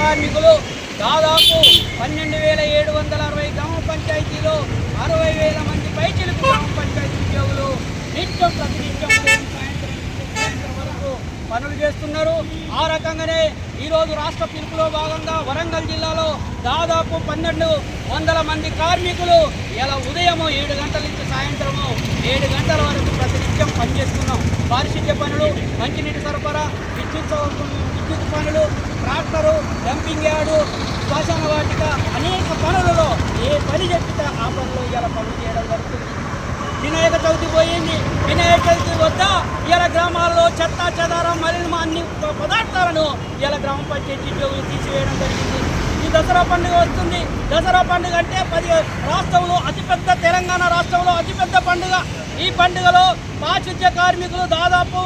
కార్మికులు దాదాపు పన్నెండు వేల ఏడు వందల అరవై గ్రామ పంచాయతీలో అరవై వేల మంది పైచిలకు గ్రామ పంచాయతీ ఉద్యోగులు నిత్యం ప్రతినిత్యం సాయంత్రం సాయంత్రం వరకు పనులు చేస్తున్నారు. ఆ రకంగానే ఈరోజు రాష్ట్ర పిలుపులో భాగంగా వరంగల్ జిల్లాలో దాదాపు పన్నెండు వందల మంది కార్మికులు ఇలా ఉదయము ఏడు గంటల నుంచి సాయంత్రము ఏడు గంటల వరకు ప్రతినిత్యం పనిచేస్తున్నాం. పారిశుద్ధ్య పనులు మంచినీటి సరఫరా విద్యుత్ విద్యుత్ డంపింగ్ యార్డు శ్మశాన వాటిక అనేక పనులలో ఏ పని చెప్పితే ఆ పనులు ఇలా పనులు చేయడం జరుగుతుంది. వినాయక చవితి పోయింది వినాయక చవితి వద్ద ఇలా గ్రామాల్లో చెత్త చెదారం మలిన అన్ని పదార్థాలను ఇలా గ్రామ పంచాయతీ ఉద్యోగులు తీసివేయడం జరిగింది. దసరా పండుగ వస్తుంది. దసరా పండుగ అంటే పది రాష్ట్రంలో అతిపెద్ద తెలంగాణ రాష్ట్రంలో అతిపెద్ద పండుగ. ఈ పండుగలో పారిశుద్ధ్య కార్మికులు దాదాపు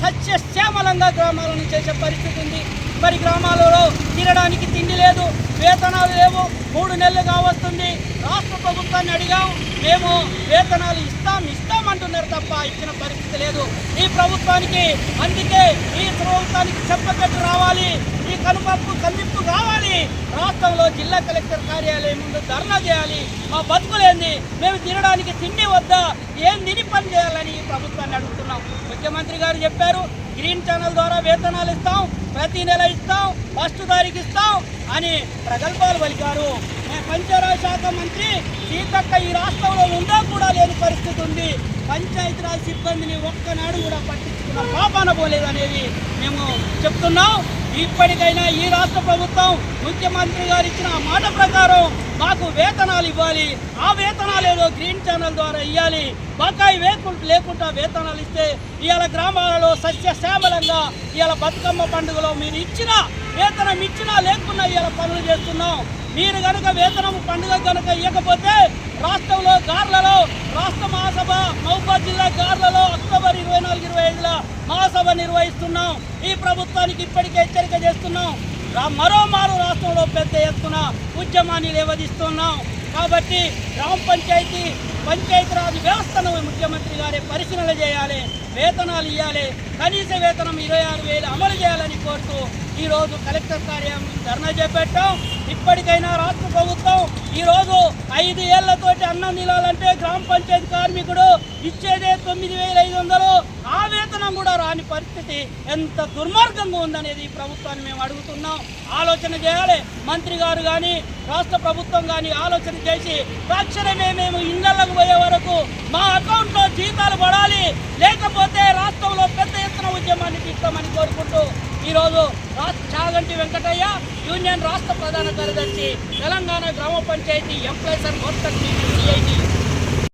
సస్యశ్యామలంగా గ్రామాలను చేసే పరిస్థితి ఉంది. మరి గ్రామాలలో తినడానికి తిండి లేదు వేతనాలు లేవు. మూడు నెలలుగా వస్తుంది. రాష్ట్ర ప్రభుత్వాన్ని అడిగాం. మేము వేతనాలు ఇస్తాం ఇస్తాం అంటున్నారు తప్ప ఇచ్చిన పరిస్థితి లేదు. ఈ ప్రభుత్వానికి అందుకే ఈ ప్రభుత్వానికి చెప్పకట్టు రావాలి ఈ కనుపప్పు కనిపింపు రావాలి. రాష్ట్రంలో జిల్లా కలెక్టర్ కార్యాలయం ముందు ధర్నా చేయాలి. మా బతుకులేంది మేము తినడానికి తిండి వద్దా ఏం తిని పని చేయాలని ఈ ప్రభుత్వాన్ని అడుగుతున్నాం. ముఖ్యమంత్రి గారు చెప్పారు గ్రీన్ ఛానల్ ద్వారా వేతనాలు ఇస్తాం ప్రతి నెల ఇస్తాం ఫస్ట్ తారీఖు ఇస్తాం అని ప్రగల్భాలు పలికారు. మే- శాఖ మంత్రి సీతక్క ఈ రాష్ట్రంలో పరిస్థితి ఉంది. పంచాయతీరాజ్ సిబ్బందిని ఒక్కనాడు కూడా పట్టించుకున్న పాపాన పోలేదనేది మేము చెప్తున్నాం. ఇప్పటికైనా ఈ రాష్ట్ర ప్రభుత్వం ముఖ్యమంత్రి గారు ఇచ్చిన మాట ప్రకారం మాకు వేతనాలు ఇవ్వాలి. ఆ వేతనాలు ఏదో గ్రీన్ ఛానల్ ద్వారా ఇవ్వాలి బకాయి వేకుండా లేకుండా వేతనాలు ఇస్తే ఇవాళ గ్రామాలలో సస్యశ్యామలంగా ఇవాళ బతుకమ్మ పండుగలో మీరు ఇచ్చిన వేతనం ఇచ్చినా లేకున్నా ఇవాళ పనులు చేస్తున్నాం. మీరు కనుక వేతనం పండుగ కనుక ఇవ్వకపోతే రాష్ట్రంలో గార్లలో మహాసభ మహబూబాద్ జిల్లా గార్లలో అక్టోబర్ ఇరవై నాలుగు ఇరవై ఐదుల మహాసభ నిర్వహిస్తున్నాం. ఈ ప్రభుత్వానికి ఇప్పటికే హెచ్చరిక చేస్తున్నాం. మరోమారు రాష్ట్రంలో పెద్ద ఎత్తున ఉద్యమాన్ని లేవదీస్తున్నాం. కాబట్టి గ్రామ పంచాయతీ పంచాయతీరాజ్ వ్యవస్థను ముఖ్యమంత్రి గారే పరిశీలన చేయాలి. వేతనాలు ఇవ్వాలి కనీస వేతనం ఇరవై ఆరు వేలు అమలు చేయాలని కోరుతూ ఈరోజు కలెక్టర్ కార్యాలయం ధర్నా చేపట్టాం. ఇప్పటికైనా రాష్ట్ర ప్రభుత్వం ఈరోజు ఐదు ఏళ్ళతోటి అన్నం నిలాలంటే గ్రామ పంచాయతీ కార్మికుడు ఇచ్చేదే తొమ్మిది వేల ఐదు వందలు. ఆ కూడా రాని పరిస్థితి ఎంత దుర్మార్గంగా ఉందనేది ఈ ప్రభుత్వాన్ని మేము అడుగుతున్నాం. ఆలోచన చేయాలి. మంత్రి గారు కానీ రాష్ట్ర ప్రభుత్వం కానీ ఆలోచన చేసి తక్షణమే మేము ఇళ్ళకు పోయే వరకు మా అకౌంట్లో జీతాలు పడాలి. లేకపోతే రాష్ట్రంలో పెద్ద ఎత్తున ఉద్యమాన్ని తీస్తామని కోరుకుంటూ ఈరోజు రాష్ట్ర చాగంటి వెంకటయ్య యూనియన్ రాష్ట్ర ప్రధాన కార్యదర్శి తెలంగాణ గ్రామ panchayat employees and workers CIT